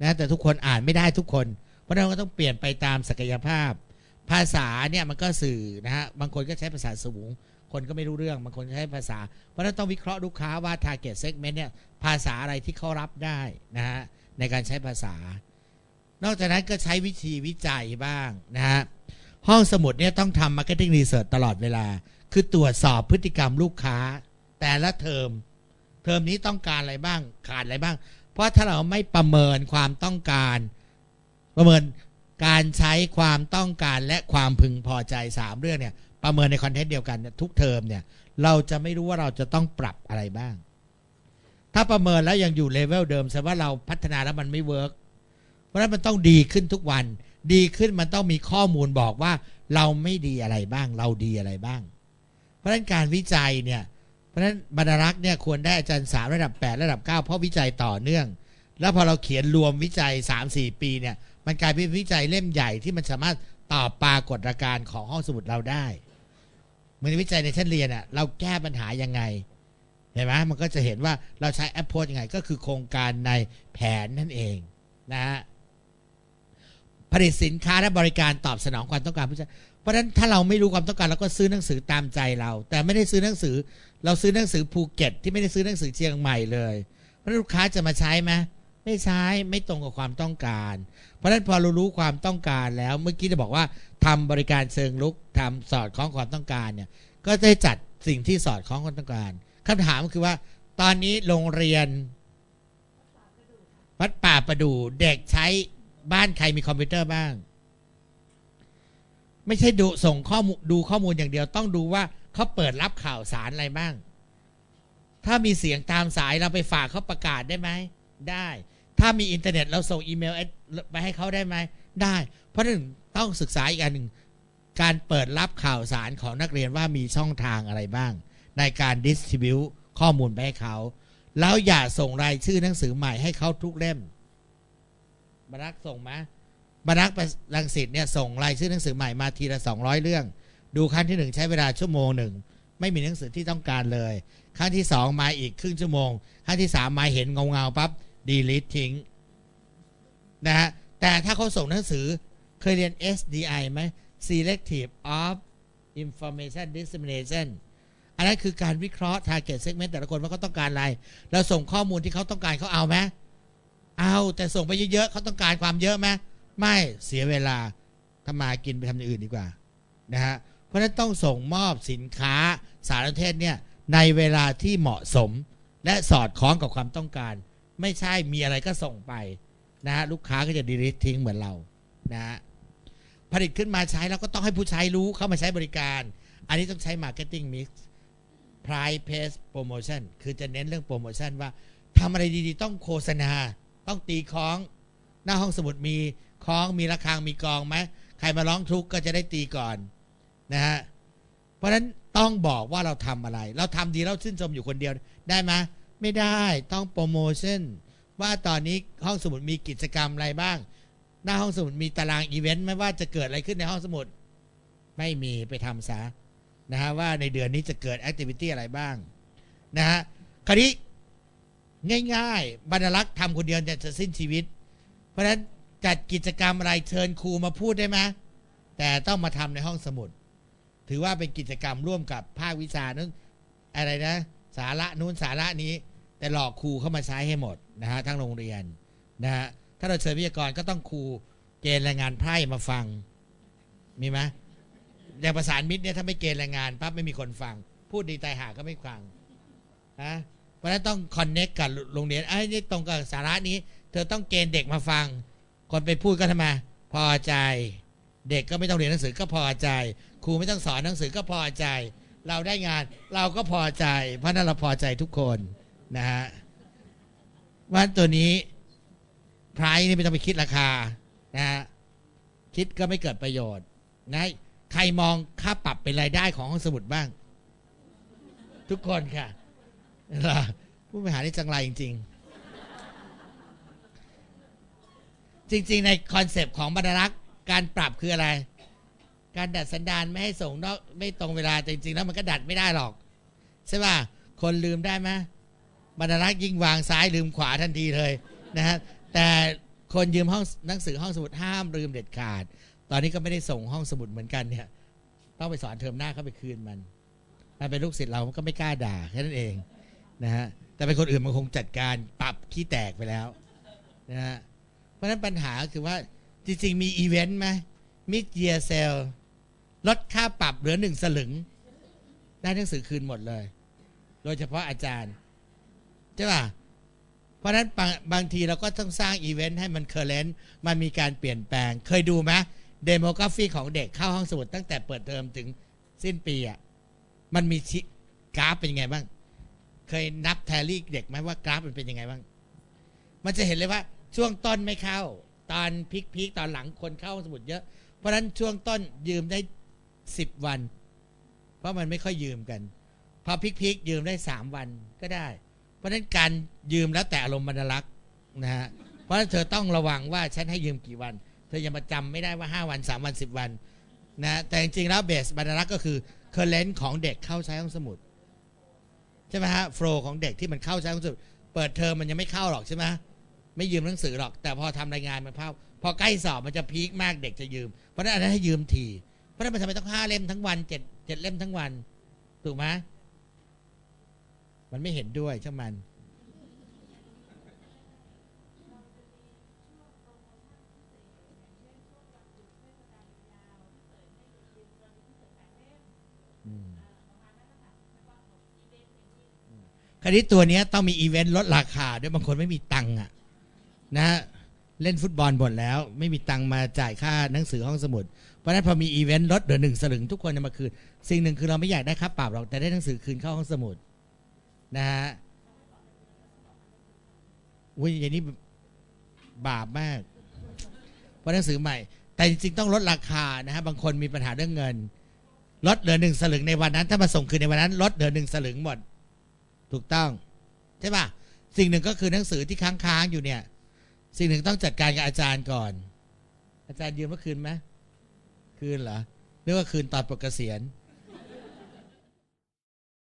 นะแต่ทุกคนอ่านไม่ได้ทุกคน เพราะนั้นก็ต้องเปลี่ยนไปตามศักยภาพ ภาษาเนี่ยมันก็สื่อนะฮะบางคนก็ใช้ภาษาสูง คนก็ไม่รู้เรื่องบางคนใช้ภาษา เพราะฉะนั้นต้องวิเคราะห์ลูกค้าว่า target segment เนี่ยภาษาอะไรที่เขารับได้นะฮะในการใช้ภาษา นอกจากนั้นก็ใช้วิธีวิจัยบ้างนะฮะห้องสมุดเนี่ยต้องทำ marketing research ตลอดเวลา คือตรวจสอบพฤติกรรมลูกค้า แต่ละเทอม เทอมนี้ต้องการอะไรบ้าง ขาดอะไรบ้าง เพราะถ้าเราไม่ประเมินความต้องการ ประเมินการใช้ความต้องการและความพึงพอใจ 3 เรื่องเนี่ย ประเมินในคอนเทนต์เดียวกันเนี่ยทุกเทอมเนี่ย เราจะไม่รู้ว่าเราจะต้องปรับอะไรบ้าง ถ้าประเมินแล้วยังอยู่เลเวลเดิมแสดงว่าเราพัฒนาแล้วมันไม่เวิร์กเพราะฉะนั้นมันต้องดีขึ้นทุกวัน ดีขึ้นมันต้องมีข้อมูลบอกว่า เราไม่ดีอะไรบ้าง เราดีอะไรบ้าง เพราะฉะนั้นการวิจัยเนี่ย ราะฉะนั้นบรรลักษ์เนี่ยควรได้อาจารย์สามระดับ 8 ระดับ 9 เพราะวิจัยต่อเนื่อง แล้วพอเราเขียนรวมวิจัย 3-4 ปีเนี่ยมันกลายเป็นวิจัยเล่มใหญ่ที่มันสามารถตอบปรากฏการณ์ของห้องสมุดเราได้เหมือนวิจัยในชั้นเรียนอะเราแก้ปัญหายังไงเห็นไหมมันก็จะเห็นว่าเราใช้แอปโพสยังไงก็คือโครงการในแผนนั่นเองนะฮะผลิตสินค้าและบริการตอบสนองความต้องการผู้ใช้ ราะฉะนั้นถ้าเราไม่รู้ความต้องการเราก็ซื้อหนังสือตามใจเรา แต่ไม่ได้ซื้อหนังสือ เราซื้อหนังสือภูเก็ต ที่ไม่ได้ซื้อหนังสือเชียงใหม่เลยเพราะลูกค้าจะมาใช้ไหมไม่ใช้ไม่ตรงกับความต้องการ เพราะฉะนั้นพอเรารู้ความต้องการแล้วเมื่อกี้จะบอกว่าทำบริการเชิงลุกทำสอดคล้องความต้องการเนี่ยก็ได้จัดสิ่งที่สอดคล้องความต้องการคำถามคือว่า ตอนนี้โรงเรียนวัดป่าประดูเด็กใช้บ้านใครมีคอมพิวเตอร์บ้าง ไม่ใช่ดูส่งข้อมูลดูข้อมูลอย่างเดียว ต้องดูว่าเขาเปิดรับข่าวสารอะไรบ้าง ถ้ามีเสียงตามสายเราไปฝากเขาประกาศได้ไหมได้ ถ้ามีอินเทอร์เน็ตเราส่งอีเมลไปให้เขาได้ไหมได้ เพราะนั้นต้องศึกษาอีกอันหนึ่งการเปิดรับข่าวสารของนักเรียนว่ามีช่องทางอะไรบ้าง ในการดิสทิบิวข้อมูลไปให้เขา แล้วอย่าส่งรายชื่อหนังสือใหม่ให้เขาทุกเล่มบรรลักส่งไหม บรรลักลังสิตเนี่ยส่งรายชื่อหนังสือใหม่มาทีละ 200 เรื่อง ดูครั้งที่หนึ่งใช้เวลาชั่วโมงหนึ่งไม่มีหนังสือที่ต้องการเลย ครั้งที่สองมาอีกครึ่งชั่วโมง ครั้งที่สามมาเห็นเงาเงาปั๊บดีลิททิ้งนะฮะแต่ถ้าเขาส่งหนังสือเคยเรียน SDI ไหม Selective of Information Dissemination อันนั้นคือการวิเคราะห์ target segment แต่ละคนว่าเขาต้องการอะไร เราส่งข้อมูลที่เขาต้องการเขาเอาไหมเอาแต่ส่งไปเยอะๆเขาต้องการความเยอะไหม ไม่เสียเวลาถ้ามากินไปทำอย่างอื่นดีกว่านะฮะเพราะฉะนั้นต้องส่งมอบสินค้าสารเทศเนี่ยในเวลาที่เหมาะสม และสอดคล้องกับความต้องการ ไม่ใช่มีอะไรก็ส่งไปนะฮะลูกค้าก็จะดีลิททิ้งเหมือนเรานะฮะผลิตขึ้นมาใช้แล้วก็ต้องให้ผู้ใช้รู้เข้ามาใช้บริการ อันนี้ต้องใช้ Marketing Mix Price Pace Promotion คือจะเน้นเรื่องโปรโมชั่นว่าทำอะไรดีๆ ต้องโฆษณา ต้องตีคล้อง หน้าห้องสมุดมี คล้องมีระฆังมีกองไหมใครมาร้องทุกข์ก็จะได้ตีก่อนนะฮะเพราะฉะนั้นต้องบอกว่าเราทำอะไร เราทำดีเราชื่นชมอยู่คนเดียวได้ไหมไม่ได้ต้องโปรโมชั่นว่าตอนนี้ห้องสมุดมีกิจกรรมอะไรบ้าง หน้าห้องสมุดมีตารางอีเวนต์ไม่ว่าจะเกิดอะไรขึ้นในห้องสมุด ไม่มีไปทำซะนะฮะว่าในเดือนนี้จะเกิดแอคทิวิตี้อะไรบ้างนะฮะคราวนี้ง่าย ๆ บรรลักษ์ทำคนเดียวจะสิ้นชีวิต เพราะฉะนั้น จัดกิจกรรมอะไรเชิญครูมาพูดได้ไหมแต่ต้องมาทำในห้องสมุด ถือว่าเป็นกิจกรรมร่วมกับภาควิชานั้นอะไรนะ สาระนู้นสาระนี้ แต่หลอกครูเข้ามาใช้ให้หมดนะฮะทั้งโรงเรียนนะฮะถ้าเราเชิญวิทยากรก็ต้องครูเกณฑ์แรงงานไพร่มาฟังมีไหมอย่างประสานมิตรเนี่ยถ้าไม่เกณฑ์แรงงานปั๊บไม่มีคนฟัง พูดดีตายหาก็ไม่ฟังนะเพราะฉะนั้นต้องคอนเน็กกับโรงเรียนไอ้นี่ตรงกับสาระนี้ เธอต้องเกณฑ์เด็กมาฟัง คนไปพูดก็ทำไมพอใจ เด็กก็ไม่ต้องเรียนหนังสือก็พอใจ ครูไม่ต้องสอนหนังสือก็พอใจ เราได้งานเราก็พอใจ เพราะนั้นเราพอใจทุกคนนะฮะว่าตัวนี้ไพรนี่ไม่ต้องไปคิดราคานะฮะคิดก็ไม่เกิดประโยชน์นะใครมองค่าปรับเป็นรายได้ของห้องสมุดบ้าง ทุกคนค่ะผู้บริหารนี่จังไรจริง ๆ จริง ๆ ในคอนเซปต์ของบรรลักษ์การปรับคืออะไร การดัดสันดานไม่ให้ส่งนอกไม่ตรงเวลาจริง ๆ แล้วมันก็ดัดไม่ได้หรอกใช่ป่ะคนลืมได้ไหมบรรลักษ์ยิ่งวางซ้ายลืมขวาทันทีเลยนะฮะแต่คนยืมห้องหนังสือห้องสมุดห้ามลืมเด็ดขาด ตอนนี้ก็ไม่ได้ส่งห้องสมุดเหมือนกันเนี่ยต้องไปสอนเทอมหน้าเข้าไปคืนมันมันเป็นลูกศิษย์เราก็ไม่กล้าด่าแค่นั้นเองนะฮะแต่เป็นคนอื่นมันคงจัดการปรับขี้แตกไปแล้วนะฮะ เพราะฉะนั้นปัญหาคือว่าจริงๆ มีอีเวนต์ไหมมิดเยียเซลลดค่าปรับเหลือหนึ่งสลึง ได้หนังสือคืนหมดเลย โดยเฉพาะอาจารย์ ใช่ป่ะ เพราะฉะนั้นบางบางทีเราก็ต้องสร้างอีเวนต์ให้มันเคอร์เรนต์มันมีการเปลี่ยนแปลง เคยดูไหมเดโมกราฟีของเด็กเข้าห้องสมุดตั้งแต่เปิดเทอมถึงสิ้นปีอะมันมีชิกราฟเป็นยังไงบ้าง เคยนับแทลี่เด็กไหมว่ากราฟมันเป็นยังไงบ้าง มันจะเห็นเลยว่า ช่วงต้นไม่เข้า ตอนพีคพีคๆตอนหลังคนเข้าห้องสมุดเยอะ เพราะฉะนั้นช่วงต้นยืมได้สิบวัน เพราะมันไม่ค่อยยืมกัน พอพีคพีคๆยืมได้สามวันก็ได้ เพราะฉะนั้นการยืมแล้วแต่อารมณ์บรรลักษ์นะฮะเพราะฉะนั้นเธอต้องระวังว่าฉันให้ยืมกี่วัน เธอย่ามาจำไม่ได้ว่า5วัน3วัน10วันนะแต่จริงๆแล้วเบสบรรลักษ์ก็คือเคอร์เรนต์ของเด็กเข้าใช้ห้องสมุดใช่ไหมฮะโฟลของเด็กที่มันเข้าใช้ห้องสมุดเปิดเทอมมันยังไม่เข้าหรอกใช่ไหม ไม่ยืมหนังสือหรอก แต่พอทำรายงานมันเข้าพอใกล้สอบมันจะพีคมากเด็กจะยืม เพราะนั้นอันนั้นให้ยืมทีเพราะนั้นมันทำไมต้องห้าเล่มทั้งวันเจ็ดเจ็ดเล่มทั้งวันถูกไหมมันไม่เห็นด้วยช่างมันคราวนี้ตัวนี้ต้องมีอีเวนต์ลดราคาด้วยบางคนไม่มีตังค์อะ นะฮะเล่นฟุตบอลหมดแล้ว ไม่มีตังมาจ่ายค่าหนังสือห้องสมุด เพราะฉะนั้นพอมีอีเวนต์ลดเหลือนหนึ่งสลึงทุกคนจะมาคืน สิ่งหนึ่งคือเราไม่อยากได้ค่าปรับหรอกแต่ได้หนังสือคืนเข้าห้องสมุดนะฮะอุ้ยอย่างนี้บาปมากเพราะหนังสือใหม่ แต่จริงๆต้องลดราคานะฮะบางคนมีปัญหาเรื่องเงิน ลดเหลือหนึ่งสลึงในวันนั้น ถ้ามาส่งคืนในวันนั้น ลดเหลือหนึ่งสลึงหมด ถูกต้อง ใช่ป่ะสิ่งหนึ่งก็คือหนังสือที่ค้างๆอยู่เนี่ย สิ่งหนึ่งต้องจัดการกับอาจารย์ก่อน อาจารย์ยืมเมื่อคืนไหมคืนเหรอเรียกว่าคืนตอนปกเกษียณ